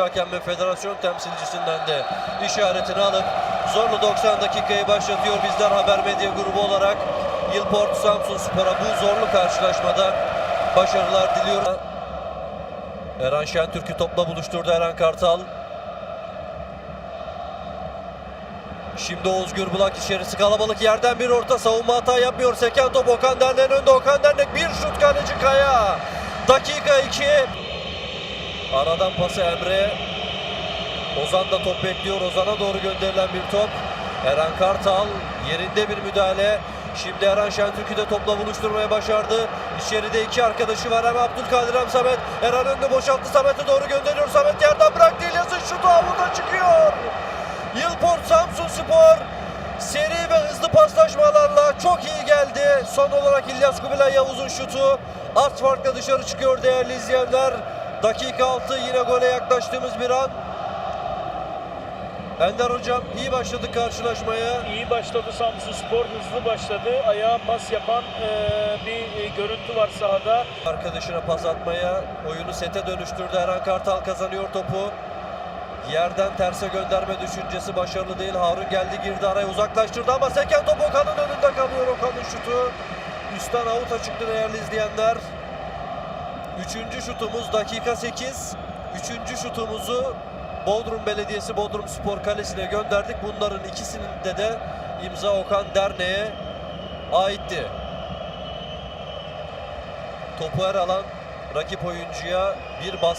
Hakem ve federasyon temsilcisinden de işaretini alıp zorlu 90 dakikayı başlatıyor bizler Haber Medya grubu olarak. Yılport Samsun Spor'a bu zorlu karşılaşmada başarılar diliyorum. Eren Şentürk'ü topla buluşturdu Eren Kartal. Şimdi Özgür Bulak içerisi kalabalık yerden bir orta savunma hata yapmıyor. Seken top Okan Dernek önünde. Okan Dernek bir şut kaleci Kaya. Dakika 2. Aradan pası Emre. Ozan da top bekliyor. Ozan'a doğru gönderilen bir top. Eren Kartal yerinde bir müdahale. Şimdi Eren Şentürk'ü de topla buluşturmaya başardı. İçeride iki arkadaşı var hem Abdülkadir hem Samet. Eren önünü boşalttı. Samet'e doğru gönderiyor. Samet yerden bıraktı. İlyas'ın şutu avuta çıkıyor. Yılport Samsun Spor seri ve hızlı paslaşmalarla çok iyi geldi. Son olarak İlyas Kubilay Yavuz'un şutu az farkla dışarı çıkıyor değerli izleyenler. Dakika 6 yine gole yaklaştığımız bir an. Ender hocam iyi başladık karşılaşmaya. İyi başladı Samsun Spor, hızlı başladı. Ayağa pas yapan e, bir e, görüntü var sahada. Arkadaşına pas atmaya oyunu sete dönüştürdü. Eren Kartal kazanıyor topu. Yerden terse gönderme düşüncesi başarılı değil. Harun geldi girdi araya uzaklaştırdı ama seken top Okan'ın önünde kalıyor. Okan'ın şutu. Üstten avuta çıktı değerli izleyenler. Üçüncü şutumuz dakika 8. Üçüncü şutumuzu Bodrum Belediyesi Bodrum Spor Kalesi'ne gönderdik. Bunların ikisinin de imza Okan Derneğe aitti. Topu her alan rakip oyuncuya bir bas.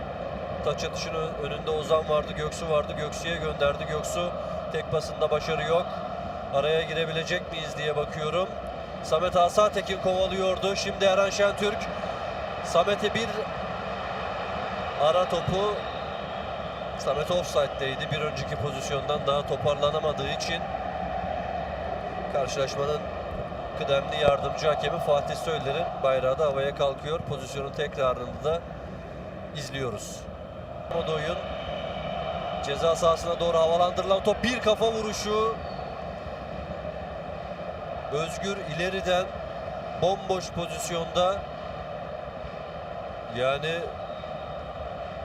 Taç atışının önünde Ozan vardı, Göksu vardı. Göksu'ya gönderdi. Göksu tek pasında başarı yok. Araya girebilecek miyiz diye bakıyorum. Samet Asatekin kovalıyordu. Şimdi Eren Şentürk. Samet'e bir ara topu. Samet offside'deydi. Bir önceki pozisyondan daha toparlanamadığı için karşılaşmanın kıdemli yardımcı hakemi Fatih Söyler'in bayrağı da havaya kalkıyor. Pozisyonun tekrarını da izliyoruz. O da oyun ceza sahasına doğru havalandırılan top bir kafa vuruşu. Özgür ileriden bomboş pozisyonda yani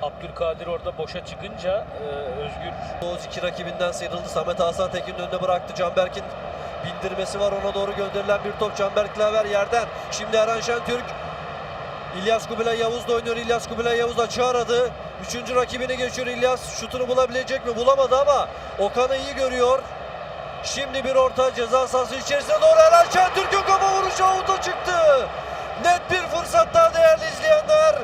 Abdülkadir orada boşa çıkınca e, Özgür Oğuz iki rakibinden sıyrıldı. Samet Hasan Tekin'in önüne bıraktı. Canberk'in bindirmesi var. Ona doğru gönderilen bir top. Canberk Klaver yerden. Şimdi Eren Şentürk. İlyas Kubilay Yavuz da oynuyor. İlyas Kubilay Yavuz açı aradı. Üçüncü rakibini geçiyor İlyas. Şutunu bulabilecek mi? Bulamadı ama Okan'ı iyi görüyor. Şimdi bir orta ceza sahası içerisine doğru Eren Şentürk'ün kafa vuruşu avuta çıktı. Net bir fırsat daha değerli izleyenler.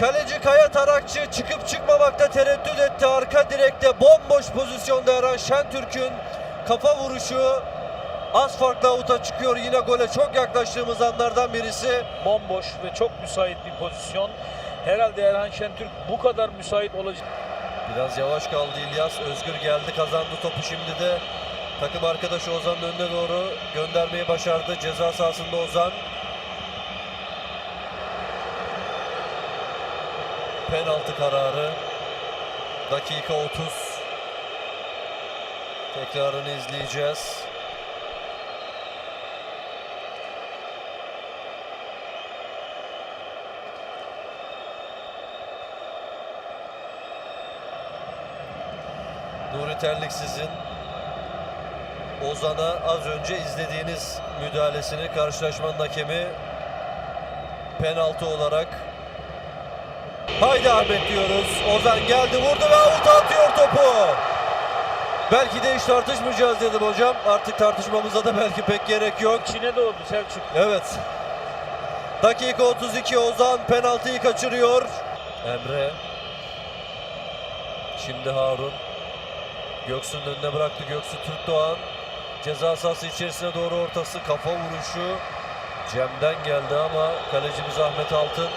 Kaleci Kaya Tarakçı çıkıp çıkmamakta tereddüt etti. Arka direkte bomboş pozisyonda Eren Şentürk'ün kafa vuruşu az farkla avuta çıkıyor. Yine gole çok yaklaştığımız anlardan birisi. bomboş ve çok müsait bir pozisyon. Herhalde Erhan Şentürk bu kadar müsait olacak. Biraz yavaş kaldı İlyas. Özgür geldi kazandı topu şimdi de. Takım arkadaşı Ozan'ın önüne doğru göndermeyi başardı. Ceza sahasında Ozan. Penaltı kararı. Dakika 30. Tekrarını izleyeceğiz. Nuri Terliksiz'in Ozan'a az önce izlediğiniz müdahalesini karşılaşmanın hakemi penaltı olarak Haydi Ahmet diyoruz. Ozan geldi vurdu ve avuta atıyor topu. Belki de hiç tartışmayacağız dedim hocam. Artık tartışmamıza da belki pek gerek yok. İçine doğdu Selçuk. Evet. Dakika 32 Ozan penaltıyı kaçırıyor. Emre. Şimdi Harun. Göksu'nun önüne bıraktı. Göksu Türk Doğan. Ceza sahası içerisine doğru ortası. Kafa vuruşu. Cem'den geldi ama kalecimiz Ahmet Altın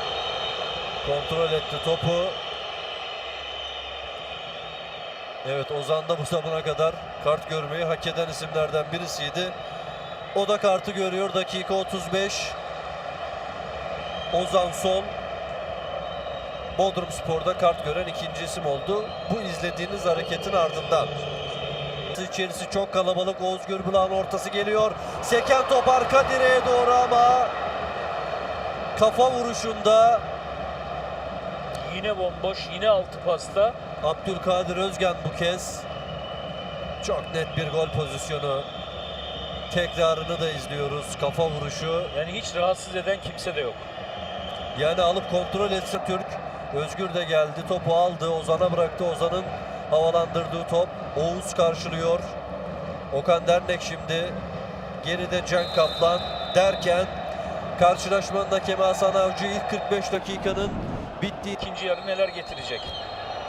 kontrol etti topu. Evet Ozan da bu zamana kadar kart görmeyi hak eden isimlerden birisiydi. O da kartı görüyor. Dakika 35. Ozan Son. Bodrum Spor'da kart gören ikinci isim oldu. Bu izlediğiniz hareketin ardından. İçerisi çok kalabalık. Oğuz Gürbülak'ın ortası geliyor. Seken top arka direğe doğru ama kafa vuruşunda Yine bomboş, yine altı pasta. Abdülkadir Özgen bu kez. Çok net bir gol pozisyonu. Tekrarını da izliyoruz. Kafa vuruşu. Yani hiç rahatsız eden kimse de yok. Yani alıp kontrol etse Türk. Özgür de geldi. Topu aldı. Ozan'a bıraktı. Ozan'ın havalandırdığı top. Oğuz karşılıyor. Okan Dernek şimdi. Geride Can Kaplan derken karşılaşmanın hakemi Hasan Avcı ilk 45 dakikanın bittiği İkinci yarı neler getirecek?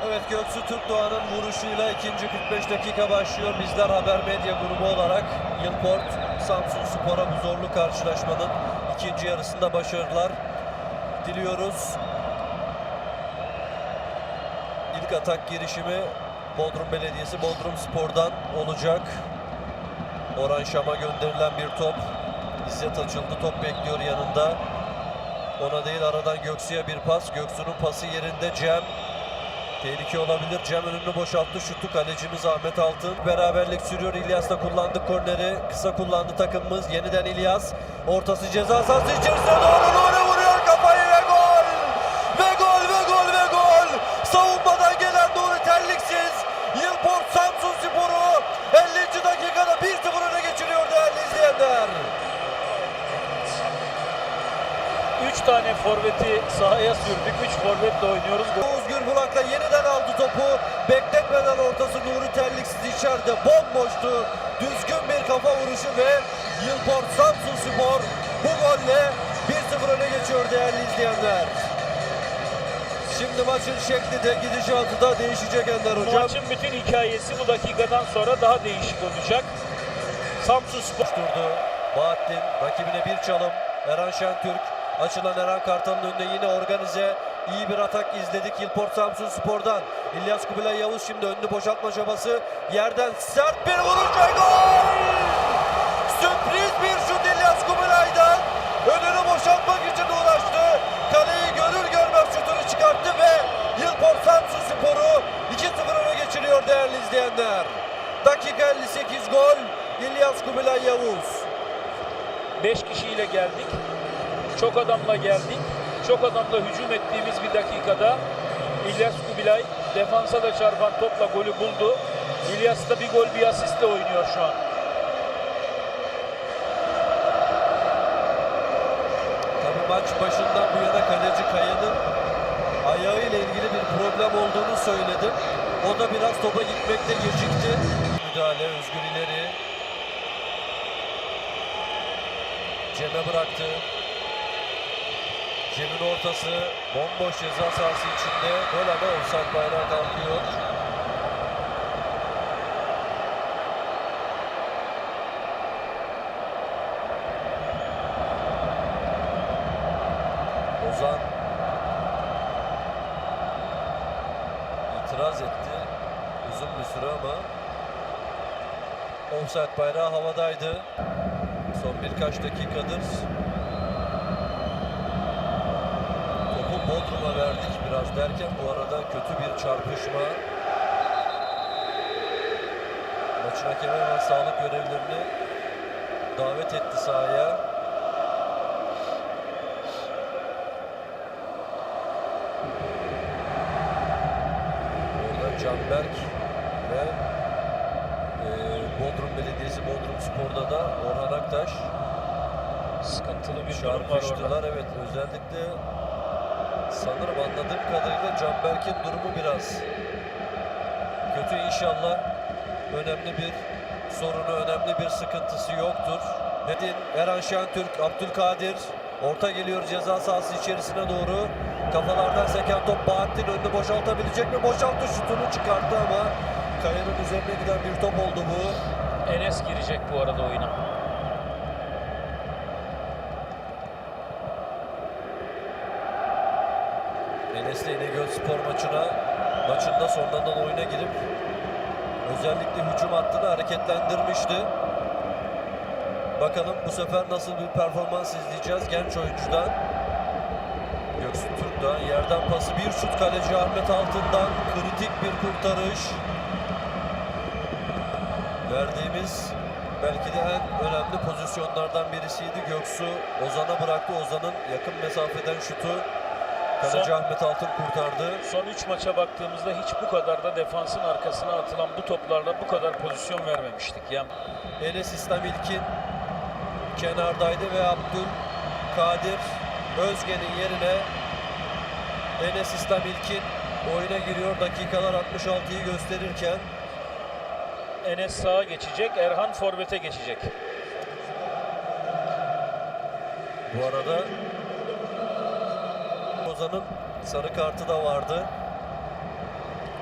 Evet Göksu Türkdoğan'ın vuruşuyla ikinci 45 dakika başlıyor. Bizler Haber Medya grubu olarak Yılport Samsun Spor'a bu zorlu karşılaşmanın ikinci yarısında başarılar diliyoruz. İlk atak girişimi Bodrum Belediyesi Bodrum Spor'dan olacak. Orhan Şam'a gönderilen bir top. İzzet açıldı. Top bekliyor yanında. Ona değil aradan Göksu'ya bir pas. Göksu'nun pası yerinde Cem. Tehlike olabilir. Cem önünü boşalttı. Şutu kalecimiz Ahmet Altın. Beraberlik sürüyor. İlyas'la kullandık korneri. Kısa kullandı takımımız. Yeniden İlyas. Ortası ceza sahası içerisine doğru doğru vuruyor kafayı ve gol! Ve gol ve gol ve gol! Savunmadan gelen Nuri Terliksiz. Yılport Samsun Sporu 50. dakikada 1-0 öne geçiriyor değerli izleyenler. Üç tane forveti sahaya sürdük. Üç forvetle oynuyoruz. Oğuz Gürbulak'la yeniden aldı topu. Bekletmeden ortası Nuri Terliksiz içeride bomboştu. Düzgün bir kafa vuruşu ve Yılport Samsun Spor bu golle 1-0 öne geçiyor değerli izleyenler. Şimdi maçın şekli de gidişatı da değişecek Ender Hocam. maçın bütün hikayesi bu dakikadan sonra daha değişik olacak. Samsun Spor Durdu. Bahattin rakibine bir çalım. Eren Şentürk. Açılan Eren Kartal'ın önünde yine organize. iyi bir atak izledik Yılport Samsun Spor'dan. İlyas Kubilay Yavuz şimdi önünü boşaltma çabası. Yerden sert bir vuruş ve gol! Sürpriz bir şut İlyas Kubilay'dan. Önünü boşaltmak için uğraştı. Kaleyi görür görmez şutunu çıkarttı ve Yılport Samsun Spor'u 2-0 öne geçiriyor değerli izleyenler. Dakika 58 gol. İlyas Kubilay Yavuz. 5 kişiyle geldik. Çok adamla geldik. Çok adamla hücum ettiğimiz bir dakikada İlyas Kubilay defansa da çarpan topla golü buldu. İlyas da bir gol bir asistle oynuyor şu an. Tabii maç başından bu yana kaleci Kaya'nın ayağıyla ilgili bir problem olduğunu söyledim. O da biraz topa gitmekte gecikti. Müdahale Özgür ileri. Cem'e bıraktı. Cem'in ortası bomboş ceza sahası içinde. Gol ama offside bayrağı kalkıyor. Ozan itiraz etti. Uzun bir süre ama offside bayrağı havadaydı. Son birkaç dakikadır topu Verdik biraz derken bu arada kötü bir çarpışma. Maçın hakemi ve sağlık görevlilerini davet etti sahaya. Orada Canberk ve e, Bodrum Belediyesi Bodrum Spor'da da Orhan Aktaş Sıkıntılı bir durum var orada. çarpıştılar. Evet özellikle sanırım anladığım kadarıyla Canberk'in durumu biraz kötü inşallah önemli bir sorunu, önemli bir sıkıntısı yoktur. Nedin, Eren Şentürk, Abdülkadir orta geliyor ceza sahası içerisine doğru. Kafalardan seken top Bahattin önünü boşaltabilecek mi? Boşalttı şutunu çıkarttı ama Kaya'nın üzerine giden bir top oldu bu. Enes girecek bu arada oyuna. Enes'le İnegöl spor maçına maçında sonradan oyuna girip özellikle hücum hattını hareketlendirmişti. Bakalım bu sefer nasıl bir performans izleyeceğiz genç oyuncudan. Göksu Türk'ten yerden pası bir şut kaleci Ahmet Altın'dan kritik bir kurtarış. Verdiğimiz belki de en önemli pozisyonlardan birisiydi. Göksu Ozan'a bıraktı. Ozan'ın yakın mesafeden şutu Kaleci Ahmet Altın kurtardı. Son 3 maça baktığımızda hiç bu kadar da defansın arkasına atılan bu toplarla bu kadar pozisyon vermemiştik. Ya Enes İslam İlkin kenardaydı ve Abdül Kadir Özge'nin yerine Enes İslam İlkin oyuna giriyor. Dakikalar 66'yı gösterirken Enes sağa geçecek, Erhan forvete geçecek. bu arada Ozan'ın sarı kartı da vardı.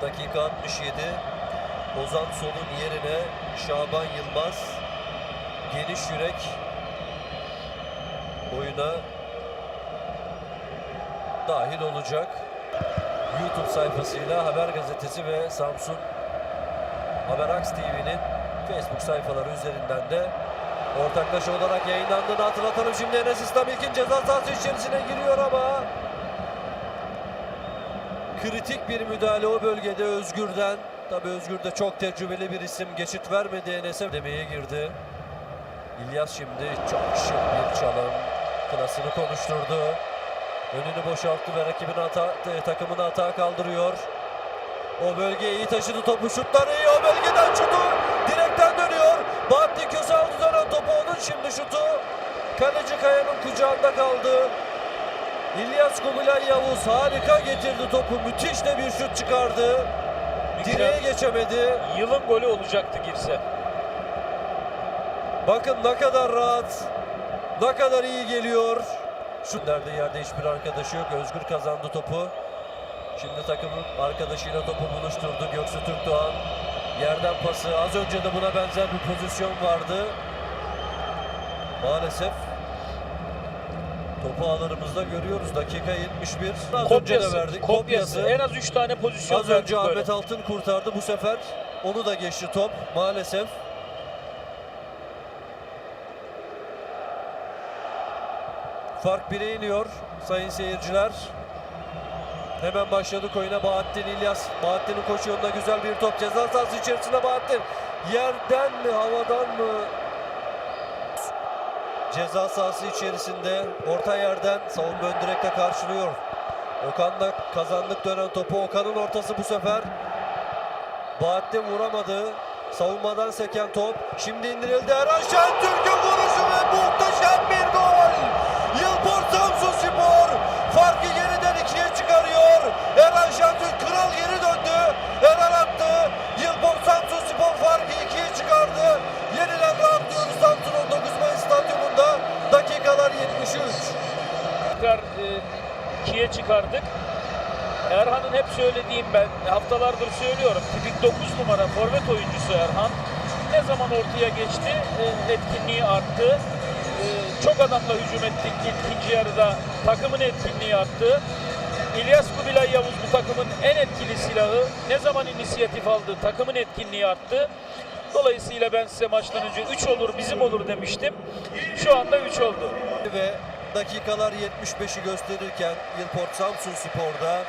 Dakika 67. Ozan Sol'un yerine Şaban Yılmaz geniş yürek oyuna dahil olacak. YouTube sayfasıyla Haber Gazetesi ve Samsun Haberaks TV'nin Facebook sayfaları üzerinden de ortaklaşa olarak yayınlandığını hatırlatalım. Şimdi Enes İslam ilkin ceza sahası içerisine giriyor ama kritik bir müdahale o bölgede Özgür'den. Tabi Özgür de çok tecrübeli bir isim. Geçit vermedi Enes'e demeye girdi. İlyas şimdi çok şık bir çalım. Klasını konuşturdu. Önünü boşalttı ve rakibin hata, e, takımını hata kaldırıyor. O bölgeye iyi taşıdı topu şutları iyi o bölgeden şutu direkten dönüyor. Bahattin Köse aldı dönen topu onun şimdi şutu. Kaleci Kaya'nın kucağında kaldı. İlyas Kubilay Yavuz harika getirdi topu. Müthiş de bir şut çıkardı. Direğe geçemedi. Yılın golü olacaktı girse. Bakın ne kadar rahat. Ne kadar iyi geliyor. Şu nerede yerde hiçbir arkadaşı yok. Özgür kazandı topu. Şimdi takımın arkadaşıyla topu buluşturdu. Göksu Türkdoğan. Yerden pası. Az önce de buna benzer bir pozisyon vardı. Maalesef topu ağlarımızda görüyoruz. Dakika 71. Az önce de Kopyası, verdik. kopyası. En az 3 tane pozisyon Az önce böyle. Ahmet Altın kurtardı. Bu sefer onu da geçti top. Maalesef. Fark 1'e iniyor sayın seyirciler. Hemen başladık oyuna Bahattin İlyas. Bahattin'in koşu yolunda güzel bir top. Ceza sahası içerisinde Bahattin. Yerden mi havadan mı? Ceza sahası içerisinde orta yerden savunma ön direkte karşılıyor. Okan'da kazandık dönen topu. Okan'ın ortası bu sefer. Bahattin vuramadı. Savunmadan seken top. Şimdi indirildi. Erhan Şentürk'ün vuruşu ve muhteşem bir gol. Yılport Samsun Spor farkı yeniden ikiye çıkarıyor. Erhan Şentürk kral geri döndü. Erhan attı. Yılport Samsun Spor farkı ikiye çıkardı. Yeniden rahatlıyoruz Samsun 19 Mayıs stadyumunda. Dakikalar 73. tekrar e, ikiye çıkardık. Erhan'ın hep söylediğim ben haftalardır söylüyorum. Tipik 9 numara forvet oyuncusu Erhan. Ne zaman ortaya geçti e, etkinliği arttı. E, çok adamla hücum ettik ikinci yarıda. Takımın etkinliği arttı. İlyas Kubilay Yavuz bu takımın en etkili silahı. Ne zaman inisiyatif aldı takımın etkinliği arttı. Dolayısıyla ben size maçtan önce 3 olur bizim olur demiştim. Şu anda 3 oldu. ve dakikalar 75'i gösterirken Yılport Samsun Spor'da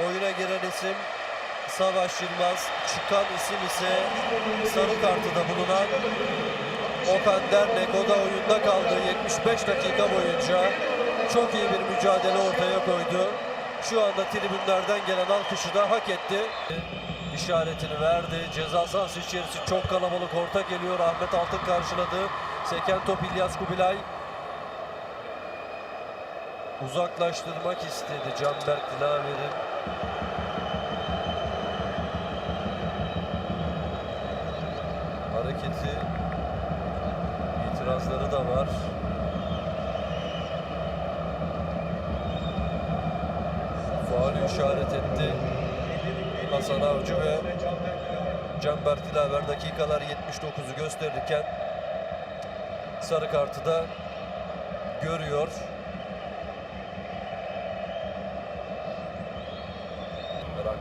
oyuna giren isim Savaş Yılmaz, çıkan isim ise sarı kartıda bulunan Okan Dernek. O da oyunda kaldı 75 dakika boyunca. Çok iyi bir mücadele ortaya koydu. Şu anda tribünlerden gelen alkışı da hak etti. İşaretini verdi. Ceza sahası içerisi çok kalabalık. Orta geliyor. Ahmet Altın karşıladı. Seken top İlyas Kubilay. Uzaklaştırmak istedi Canberk Dilaver'in. Hareketi itirazları da var. Faal işaret etti Hasan Avcı ve Canberk Dilaver dakikalar 79'u gösterirken sarı kartı da görüyor.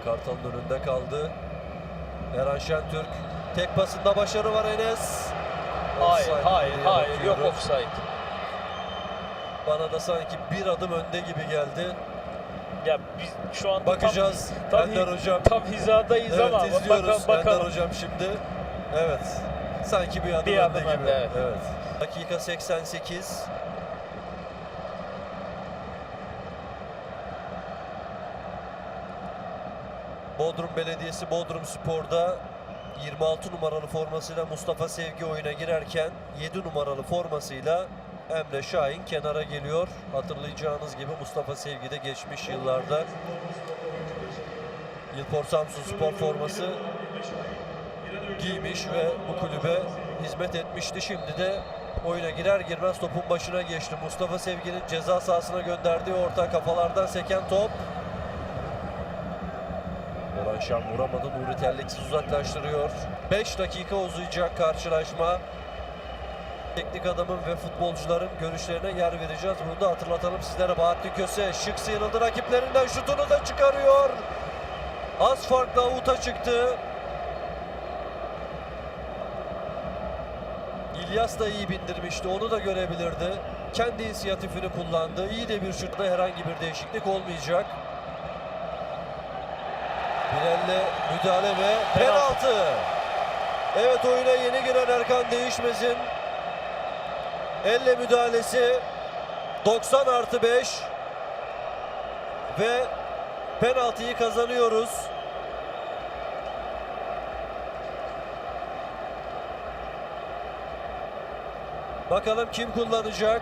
Kartal'ın önünde kaldı. Eren Şentürk tek pasında başarı var Enes. Hayır, Offside hayır, hayır. Yok offside. Bana da sanki bir adım önde gibi geldi. Ya biz şu anda Bakacağız. tam, tam, Ender hocam. tam hizadayız Evet ama izliyoruz bakalım. bakalım. Ender hocam şimdi. Evet. Sanki bir adım Bir önde adım gibi. önde, evet. evet. Dakika 88. Bodrum Belediyesi Bodrum Spor'da 26 numaralı formasıyla Mustafa Sevgi oyuna girerken 7 numaralı formasıyla Emre Şahin kenara geliyor. Hatırlayacağınız gibi Mustafa Sevgi de geçmiş yıllarda Yılport Samsun Spor forması giymiş ve bu kulübe hizmet etmişti. Şimdi de oyuna girer girmez topun başına geçti. Mustafa Sevgi'nin ceza sahasına gönderdiği orta kafalardan seken top. Şan vuramadı. Nuri Terliksiz uzaklaştırıyor. 5 dakika uzayacak karşılaşma. Teknik adamın ve futbolcuların görüşlerine yer vereceğiz. Bunu da hatırlatalım sizlere. Bahattin Köse şık sıyrıldı rakiplerinden şutunu da çıkarıyor. Az farkla avuta çıktı. İlyas da iyi bindirmişti. Onu da görebilirdi. Kendi inisiyatifini kullandı. İyi de bir şutta herhangi bir değişiklik olmayacak. Birelle müdahale ve penaltı. Evet oyuna yeni giren Erkan Değişmez'in elle müdahalesi 90 artı 5 ve penaltıyı kazanıyoruz. Bakalım kim kullanacak?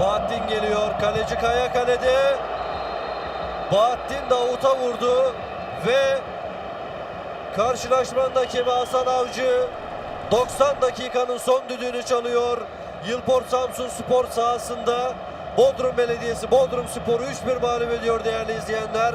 Bahattin geliyor. Kaleci Kaya kalede. Bahattin Davut'a vurdu ve karşılaşmanın hakemi Hasan Avcı 90 dakikanın son düdüğünü çalıyor. Yılport Samsun Spor sahasında Bodrum Belediyesi Bodrum Spor'u 3-1 mağlup ediyor değerli izleyenler.